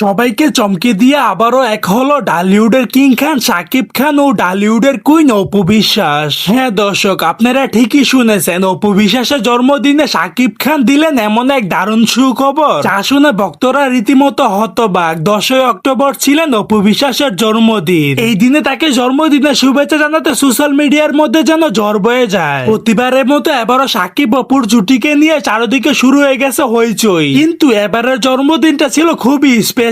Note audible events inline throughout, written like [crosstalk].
সবাইকে চমকে দিয়ে আবারও এক হলো ডালিউডের কিং খান, সাকিব খান ও ডালিউডের কুইন অপু বিশ্বাস। হ্যাঁ দর্শক, আপনারা ঠিকই শুনেছেন, অপু বিশ্বাসের জন্মদিনে সাকিব খান দিলেন এমন এক দারুণ সুখবর। যা শুনে ভক্তরা রীতিমতো হতবাক। দশই অক্টোবর ছিলেন অপু বিশ্বাসের জন্মদিন। এই দিনে তাকে জন্মদিনের শুভেচ্ছা জানাতে সোশ্যাল মিডিয়ার মধ্যে যেন জ্বর বয়ে যায়। প্রতিবারের মতো এবারও সাকিব অপুর জুটিকে নিয়ে চারদিকে শুরু হয়ে গেছে হইচই। কিন্তু এবারের জন্মদিনটা ছিল খুবই স্পেশাল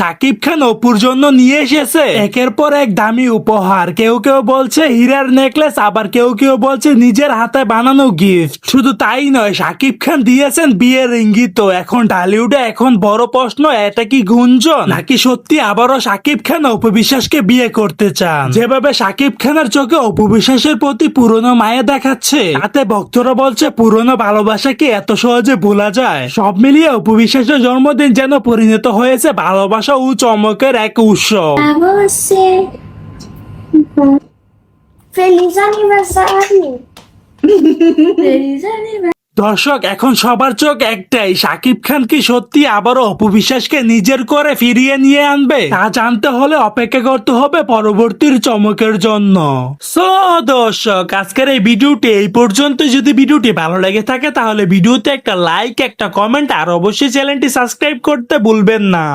সাকিব খান অপুর জন্য নিয়ে এসেছে। একের পর এক দামি উপহার। কেউ কেউ বলছে হীরার নেকলেস, আবার কেউ কেউ বলছে নিজের হাতে বানানো গিফট শুধু তাই নয়, সাকিব খান দিয়েছেন বিয়ের ইঙ্গিত। এখন ঢালিউডে এখন বড় প্রশ্ন, এটা কি গুঞ্জন? নাকি সত্যি আবারও সাকিব খান অপু বিশ্বাসকে বিয়ে করতে চান? যেভাবে সাকিব খানের চোখে অপু বিশ্বাসের প্রতি পুরনো মায়া দেখাচ্ছে, তাতে ভক্তরা বলছে পুরনো ভালোবাসা কি এত সহজে ভোলা যায়? সব মিলিয়ে অপু বিশ্বাসের জন্মদিন যেন পরিণত হয়েছে ভালোবাসা ও চমকের এক উৎসব A você. Feliz aniversário! [laughs] Feliz aniversário! দর্শক, এখন সবার চোখ একটাই। সাকিব খান কি সত্যি আবারও অপু বিশ্বাসকে নিজের করে ফিরিয়ে নিয়ে আনবে? তা জানতে হলে অপেক্ষা করতে হবে পরবর্তীর চমকের জন্য। সো দর্শক, আজকের এই ভিডিওটি এই পর্যন্ত। যদি ভিডিওটি ভালো লেগে থাকে, তাহলে ভিডিওতে একটা লাইক একটা কমেন্ট আর অবশ্যই চ্যানেলটি সাবস্ক্রাইব করতে ভুলবেন না।